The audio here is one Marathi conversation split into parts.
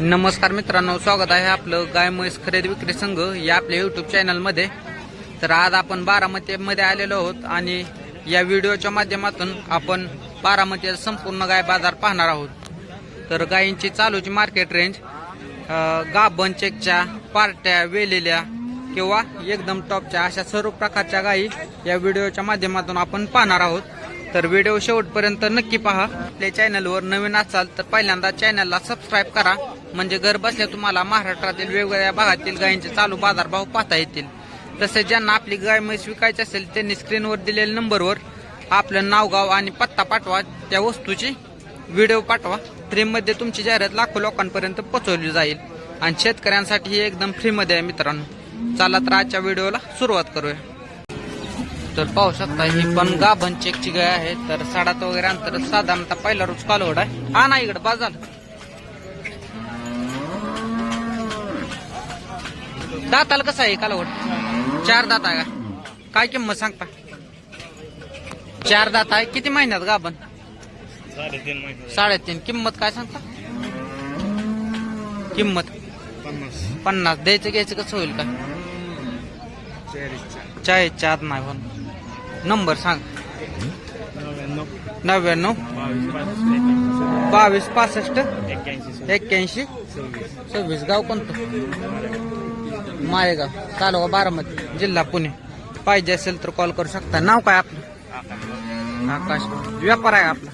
नमस्कार मित्रांनो स्वागत आहे आपलं गाय म्हैस खरेदी विक्री संघ या आपल्या युट्यूब चॅनलमध्ये तर आज आपण बारामतीमध्ये आलेलो आहोत आणि या व्हिडिओच्या माध्यमातून आपण बारामतीचा संपूर्ण गाय बाजार पाहणार आहोत. तर गायींची चालूची मार्केट रेंज गाभण चेकच्या पार्ट्या वेलेल्या किंवा एकदम टॉपच्या अशा सर्व प्रकारच्या गायी या व्हिडिओच्या माध्यमातून आपण पाहणार आहोत. तर व्हिडिओ शेवटपर्यंत नक्की पहा. आपल्या चॅनलवर नवीन असाल तर पहिल्यांदा चॅनलला सबस्क्राईब करा. म्हणजे घर बसल्या तुम्हाला महाराष्ट्रातील वेगवेगळ्या भागातील गायींचे चालू बाजारभाव पाहता येतील. तसेच ज्यांना आपली गाय म्हैस विकायची असेल त्यांनी स्क्रीनवर दिलेल्या नंबरवर आपलं नावगाव आणि पत्ता पाठवा. त्या वस्तूची व्हिडिओ पाठवा. फ्रीमध्ये तुमची जाहिरात लाखो लोकांपर्यंत पोहोचवली जाईल. आणि शेतकऱ्यांसाठी एकदम फ्रीमध्ये आहे मित्रांनो. चला तर आजच्या व्हिडिओला सुरुवात करूया. तर पाहू शकता ही पण गाभण चेकची गाय आहे. तर साडात वगैरे अंतर साधारणतः पहिला रोज कालवड आहे. हा ना इकडे बाजार. दाताला कसं आहे कालवड? चार दात आहे का? काय किंमत सांगता? चार दात आहे. किती महिन्यात गाभण साडेतीन महिने. साडेतीन. किंमत काय सांगता? किंमत? पन्नास. पन्नास. द्यायचं घ्यायचं कसं होईल का? चाळीसच्या. आत नाही पण नंबर सांग. नव्याण्णव. बावीस पासष्ट एक्क्याऐंशी सव्वीस. गाव कोणतं? माळेगाव तालुका बारामती जिल्हा पुणे. पाहिजे असेल तर कॉल करू शकता. नाव काय आपलं? आकाश. व्यापार आहे आपला.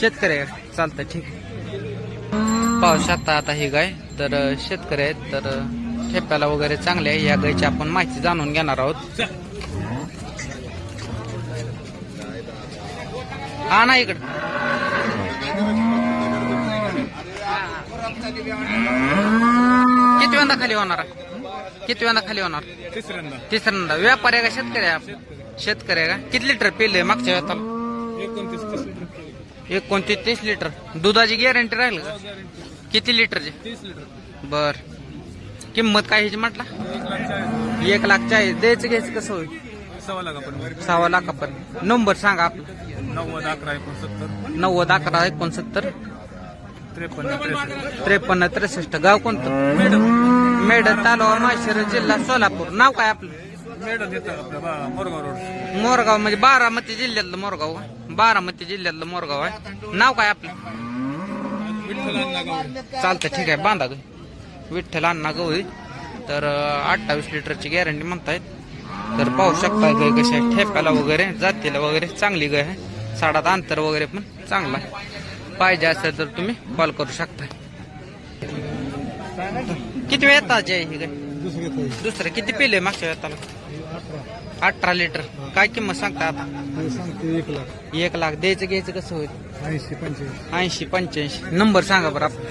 शेतकरी आहे. चालतं चालतंय ठीक आहे. पाहू शकता आता ही गाय. तर शेतकरी आहेत. तर ठेप्याला वगैरे चांगले आहे. या गायची आपण माहिती जाणून घेणार आहोत. हा ना इकडं. किती वेळा खाली होणार किती वेळा खाली होणार? तिसऱ्यांदा. तिसऱ्यांदा. व्यापारी आहे का शेतकरी आहे? शेतकरी. आहे का? किती लिटर पिले मागच्या वेळाला? एकोणतीस तीस लिटर एकोणतीस तीस लिटर. दुधाची गॅरंटी राहील का? किती लिटरची? तीस लिटर. बर. किंमत काय ह्याची म्हटला? एक लाख चाळीस. द्यायचं घ्यायचं कसं होईल? सव्वा लाख आपण सहा लाखापर्यंत. नंबर सांगा आपला. नव्वद अकरा एकोणसत्तर. नव्वद अकरा एकोणसत्तर. त्रेपन्न त्रेसष्ट. त्रेपन्न त्रेसष्ट. गाव कोणतं? मेड तालुका माळशिरस जिल्हा सोलापूर. नाव काय आपलं? मेडल आपल्या मोरगाव रोड. मोरगाव म्हणजे बारामती जिल्ह्यातलं मोरगाव. बारामती जिल्ह्यातलं मोरगाव आहे नाव काय आपलं? विठ्ठल अण्णा गावडे चालतं ठीक आहे. बांधा गं विठ्ठल अण्णा गवळी. तर अठ्ठावीस लिटरची गॅरंटी म्हणतायत. तर पाहू शकता गाय कशी आहे ठेप्याला वगैरे जातीला वगैरे चांगली गाय आहे साडात अंतर वगैरे पण चांगला आहे. पाहिजे असेल तर तुम्ही कॉल करू शकता किती वेळ येताची आहे ही? दुसरे दुसरं किती पिले मागच्या वेळाला? अठरा. लिटर. काय किंमत सांगता आता? सांगते एक लाख. एक लाख. द्यायचं घ्यायचं कसं होईल? ऐंशी पंच्याऐंशी. ऐंशी पंच्याऐंशी. नंबर सांगा बरं आपला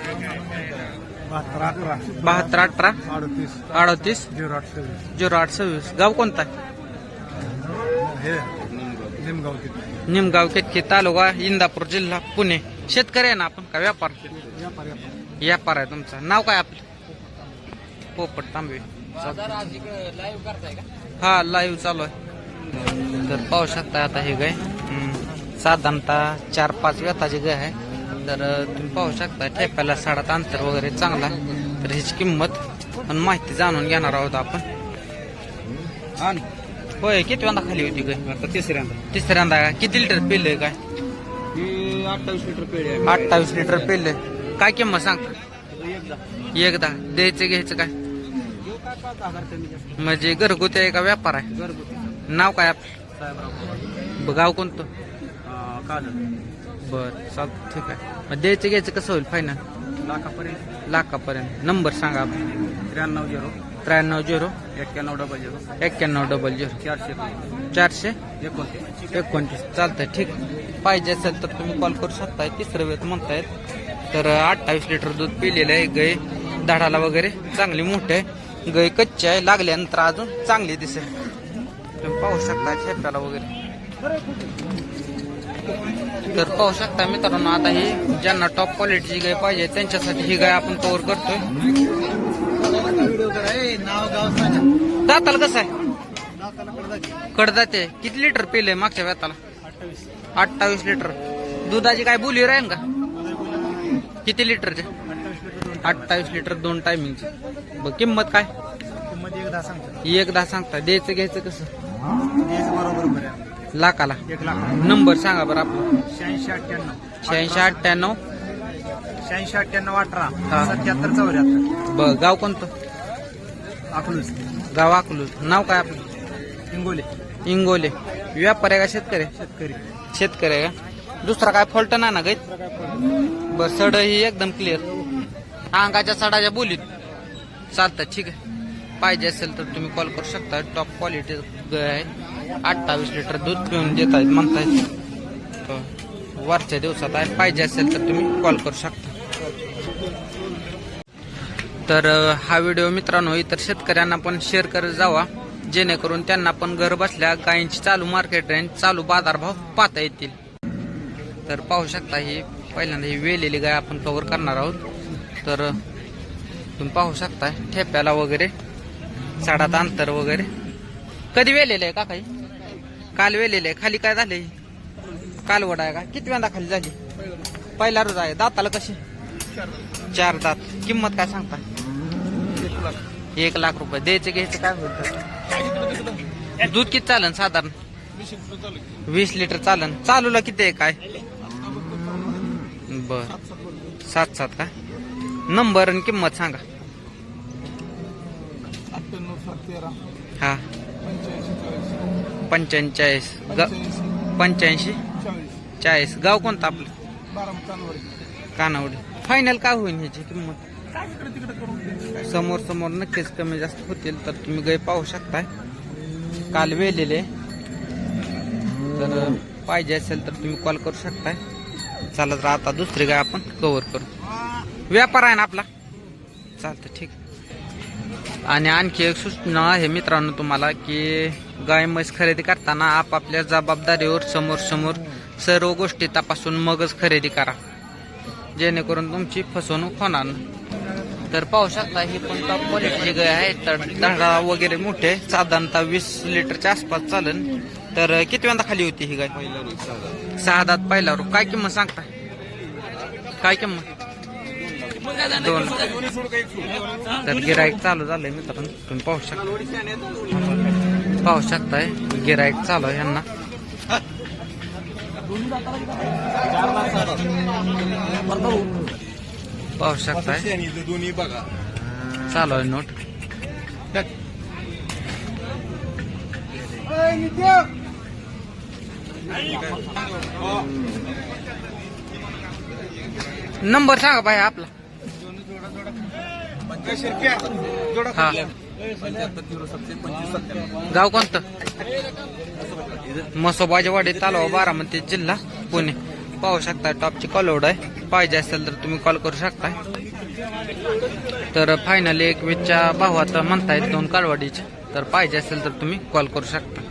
बहात्तर अकरा बहात्तर अठरा. अडतीस. अडतीस. झिरो आठ सव्वीस. झिरो आठ सव्वीस. गाव कोणता आहे? हे निमगाव निमगाव केतकी तालुका इंदापूर जिल्हा पुणे. शेतकरी आहे ना आपण का? व्यापार. व्यापार आहे तुमचा. नाव काय आपलं? पोपट तांबे हा लाईव्ह चालू आहे. तर पाहू शकता आता हे गाय. साधारणतः चार पाच व्यथाची गाय आहे. तर तुम्ही पाहू शकता ठेप्याला साडात अंतर वगैरे चांगला. तर ह्याची किंमत आणि माहिती जाणून घेणार आहोत आपण. होय किती वेळा खाली होती गाय? आता तिसऱ्यांदा तिसऱ्यांदा का? किती लिटर पिल्लंय काय ही अठ्ठावीस लिटर आहे अठ्ठावीस लिटर पिल्लंय. काय किंमत सांगता? एकदा. द्यायचं घ्यायचं काय? म्हणजे घरगुती आहे का व्यापार आहे? घरगुती नाव काय आपलं गाव कोणतं? बर चालतं ठीक आहे. मग द्यायचं घ्यायचं कसं होईल फायनल लाखापर्यंत. लाखापर्यंत नंबर सांगा त्र्याण्णव झिरो त्र्याण्णव झिरो. एक्क्याण्णव डबल झिरो. एक्क्याण्णव डबल झिरो चारशे? चारशे एकोणतीस. एकोणतीस चालतंय ठीक पाहिजे असेल तर तुम्ही कॉल करू शकताय. तिसरं वेळ म्हणतायत. तर अठ्ठावीस लिटर दूध पिलेलं आहे गाय दाढाला वगैरे. चांगली मोठी आहे. गाय कच्ची आहे लागल्यानंतर अजून चांगली दिसेल. तुम्ही पाहू शकता ठेप्याला वगैरे. तर पाहू शकता मित्रांनो आता ही ज्यांना टॉप क्वालिटीची गाय पाहिजे त्यांच्यासाठी ही गाय आपण कव्हर करतोय. दाताला कसं आहे? कडदाते. किती लिटर पिले मागच्या वेताला अठ्ठावीस. लिटर दुधाची काय बोली राहील का? किती लिटरचे अठ्ठावीस लिटर दोन टायमिंगचे बघ किंमत काय? किंमत एक दहा सांगतो एक दहा सांगता द्यायचं घ्यायचं कसं? द्यायचं बरोबर बरं लाखाला. एक लाख. नंबर सांगा बरं आपलं. शहाऐंशी अठ्ठ्याण्णव. शहाऐंशी अठ्ठ्याण्णव. शहाऐंशी अठ्ठ्याण्णव अठरा. हा. सत्याहत्तर चौऱ्याहत्तर. ब गाव कोणतं? अकलूज. गाव अकलूज. नाव काय आपलं? हिंगोली इंगोले. व्यापारी आहे का शेतकरी? आहे? शेतकरी. शेतकरी आहे का? दुसरा काय फॉल्ट नाही ना गैत बर सड ही एकदम क्लिअर अंगाच्या सडाच्या बोलीत. चालतं ठीक आहे. पाहिजे असेल तर तुम्ही कॉल करू शकता. टॉप क्वालिटी आहे. अठ्ठावीस लिटर दूध पिऊन देत आहेत म्हणतायत वरच्या दिवसात आहे. पाहिजे असेल तर तुम्ही कॉल करू शकता. तर हा व्हिडिओ मित्रांनो इतर शेतकऱ्यांना पण शेअर करत जावा. जेणेकरून त्यांना पण घर बसल्या गायींची चालू मार्केट रेंज चालू बाजारभाव पाहता येतील. तर पाहू शकता ही पहिल्यांदा ही वेलेली गाय आपण कव्हर करणार आहोत. तर तुम्ही पाहू शकता ठेप्याला वगैरे साडात अंतर वगैरे. कधी वेलेलं आहे का काही काल वेलेलं आहे. खाली काय झालंय? कालवड आहे का? किती वेळा खाली झाली? पहिला रोज आहे. दाताला कशी? चार दात. किंमत काय सांगता एक लाख रुपये. द्यायचं घ्यायचं काय होतं दूध किती चालन साधारण? वीस लिटर चालन. चालूला किती आहे काय? बर. सात सात का? नंबर आणि किंमत सांगा. हा. पंच्याऐंशी पंच्याऐंशी. चाळीस. गाव कोणतं आपलं? कानावडी. फायनल काय होईल ह्याची किंमत? समोर समोर नक्कीच कमी जास्त होतील तर तुम्ही गाय पाहू शकताय. काल वेलेले. तर पाहिजे असेल तर तुम्ही कॉल करू शकताय. चला तर आता दुसरी गाय आपण कव्हर करू. व्यापार आहे ना आपला? चालतं ठीक. आणि आणखी एक सूचना आहे मित्रांनो तुम्हाला की गाय म्हैस खरेदी करताना आपापल्या जबाबदारीवर समोर समोर सर्व गोष्टी तपासून मगच खरेदी करा. जेणेकरून तुमची फसवणूक होणार नाही. तर पाहू शकता ही पण टॉप क्वालिटीची गाय आहे. तर धडा वगैरे मोठे साधारणतः वीस लिटरच्या आसपास चालन. तर किती वेळा खाली होती ही गाय? सहा दात पहिला रो काय किंमत सांगता काय किंमत? दोन. तर गिराईक चालू झालंय मित्रांनो. तुम्ही पाहू शकता. पाहू शकताय. गिराईक चालू आहे यांना. पाहू शकताय. दोन्ही बघा चालू आहे नोट. नंबर सांगा भाई आपला. हा. गाव कोणतं? मसोबाजीवाडी तालुका बारामती जिल्हा पुणे. पाहू शकता टॉपची कॉलवड आहे. पाहिजे असेल तर तुम्ही कॉल करू शकता तर फायनली एक वीसच्या भावात म्हणतायत दोन कालवाडीचे. तर पाहिजे असेल तर तुम्ही कॉल करू शकता.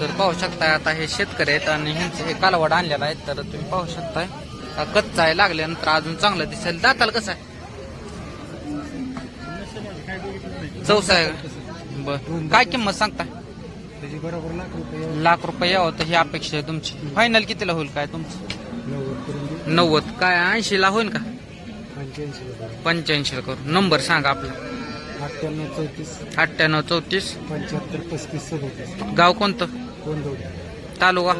तर पाहू शकताय आता हे शेतकरी आहेत आणि ह्यांचे हे कालवड आणलेला आहे तर तुम्ही पाहू शकताय. कच्चा आहे लागल्यानंतर अजून चांगलं दिसेल. दाताला कसं आहे? चौसा आहे? बर. काय किंमत सांगता त्याची बरोबर लाख रुपये. लाख रुपये तर ही अपेक्षा आहे तुमची. फायनल कितीला होईल काय तुमचं? नव्वद. करून देऊ नव्वद काय ऐंशी ला होईल का? पंच्याऐंशी करू. नंबर सांगा आपला. अठ्ठ्याण्णव चौतीस. अठ्ठ्याण्णव चौतीस पंच्याहत्तर पस्तीस सदोतीस गाव कोणतं? दोन दोन तालुका?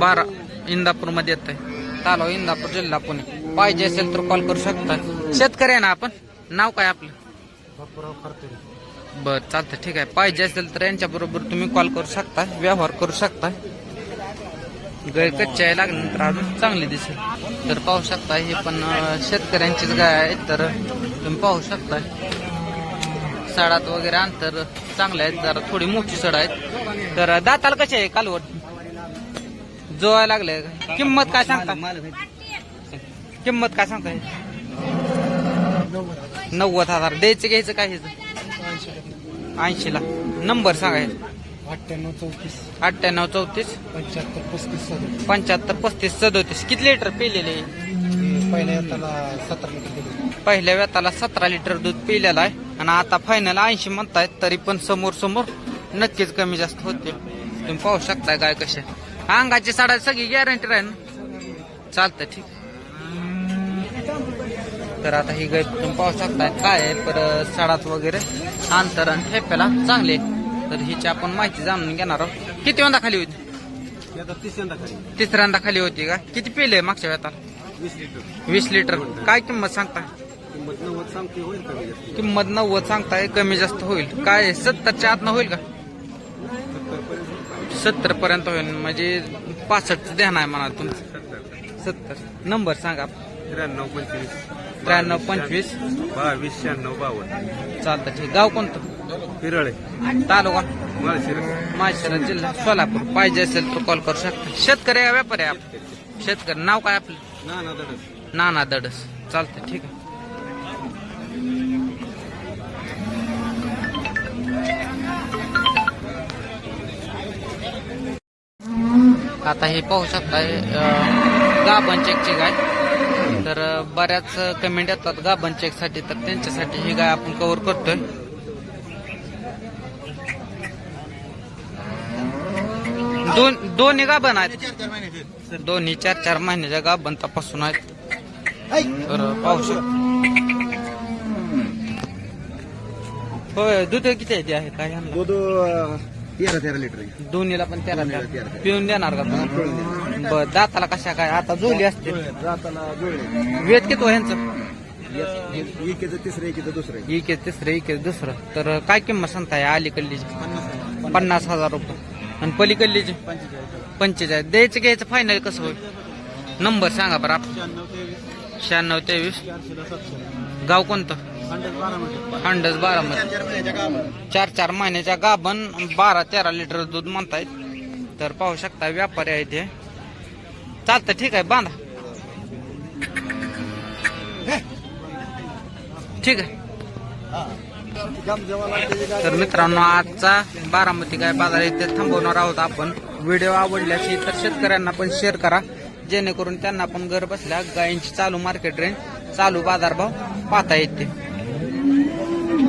बारा. इंदापूरमध्ये येत आहे तालुका इंदापूर जिल्हा पुणे. पाहिजे असेल तर कॉल करू शकता. शेतकरी आहे ना आपण? नाव काय आपलं? बापूराव बर चालतं ठीक आहे. पाहिजे असेल तर यांच्या बरोबर तुम्ही कॉल करू शकता व्यवहार करू शकता. गाय कच्च्या लागल्यानंतर अजून चांगली दिसेल. तर पाहू शकता हे पण शेतकऱ्यांचीच गाय आहे तर तुम्ही पाहू शकता. सडात वगैरे अंतर चांगले आहेत जरा थोडी मोठी सड आहेत. तर दाताला कशी आहे कालवट जोवायला लागले. किंमत काय सांगता? किंमत काय सांगता? नव्वद हजार. द्यायचं घ्यायचं काय ह्याचं? ऐंशी ला नंबर सांगा. अठ्ठ्याण्णव चौतीस. अठ्ठ्याण्णव चौतीस. पंच्याहत्तर पस्तीस सदोतीस. पंच्याहत्तर पस्तीस सदोतीस. किती लिटर पिलेले? पहिल्या त्याला सतरा लिटर दिले. पहिल्या व्यताला सतरा लिटर दूध पिलेलं आहे. आणि आता फायनल ऐंशी म्हणतायत तरी पण समोर समोर नक्कीच कमी जास्त होते तुम्ही पाहू शकता गाय कशा अंगाची साडा सगळी गॅरंटी राहील ना चालतं ठीक तर आता ही गाय तुम्ही पाहू शकता काय आहे परत सडात वगैरे अंतर आणि ठेप्याला चांगले तर हिची आपण माहिती जाणून घेणार आहोत. किती वंदा खाली होती? आता तिसऱ्यांदा खाली. होती का? किती पेले मागच्या वेळात वीस लिटर. काय किंमत सांगता किंमत नव्वद सांगताय कमी जास्त होईल. काय सत्तरच्या आतनं होईल का? सत्तर पर्यंत होईल. म्हणजे पासष्ट ध्यान आहे म्हणा तुमचं. सत्तर. सत्तर. नंबर सांगा. त्र्याण्णव पंचवीस. त्र्याण्णव पंचवीस. बावीस शहाण्णव बावन्न. चालतं. ठीक गाव कोणतं? पिरळे तालुका? माळशिरस. माळशिरस जिल्हा. सोलापूर. पाहिजे असेल तर कॉल करू शकता. शेतकरी आहे का व्यापारी आहे? आपण शेतकरी. नाव काय आपलं? ना ना दडस. नाना दडस. चालतं ठीक आहे. आता हे पाहू शकताय गाभण चेकची गाय तर बऱ्याच कमेंट येतात गाभण चेकसाठी तर त्यांच्यासाठी ही गाय आपण कव्हर करतोय. दोन दोन्ही गाभण आहेत. दोन्ही चार चार महिन्याच्या गाभण तपासून आहेत. तर पाहू शकतो होय दूध किती आहे ते आहे? काय यांना? दूध तेरा तेरा लिटर आहे. दोन्हीला पण तेरा दोन्हीला तेरा तेरा. पिऊन देणार का तुम्ही. बर दाताला कशा काय? आता जुळली असते. जाताना जुळले वेद किती हो ह्यांचं? एकेचं तिसरं एकेचं दुसरं. एक आहे तिसरं एक आहे दुसरं. तर काय किंमत सांगताय अलीकडलीची पन्नास हजार रुपये. आणि पलीकडलीची पंचेचाळीस. द्यायचं घ्यायचं फायनल कसं होईल? नंबर सांगा बरं आप शहाण्णव तेवीस. गाव कोणतं? हंड्रेड बारा महिने चार चार महिन्याच्या गाभण बारा तेरा लिटर दूध म्हणतायत. तर पाहू शकता व्यापारी आहे ते चालतं ठीक आहे बांधा. ठीक आहे. तर मित्रांनो आजचा बारामती गाय बाजार इथे थांबवणार आहोत आपण. व्हिडिओ आवडल्याशी इतर शेतकऱ्यांना पण शेअर करा. जेणेकरून त्यांना पण घर बसल्या गायींची चालू मार्केट रेंज चालू बाजारभाव पाहता येते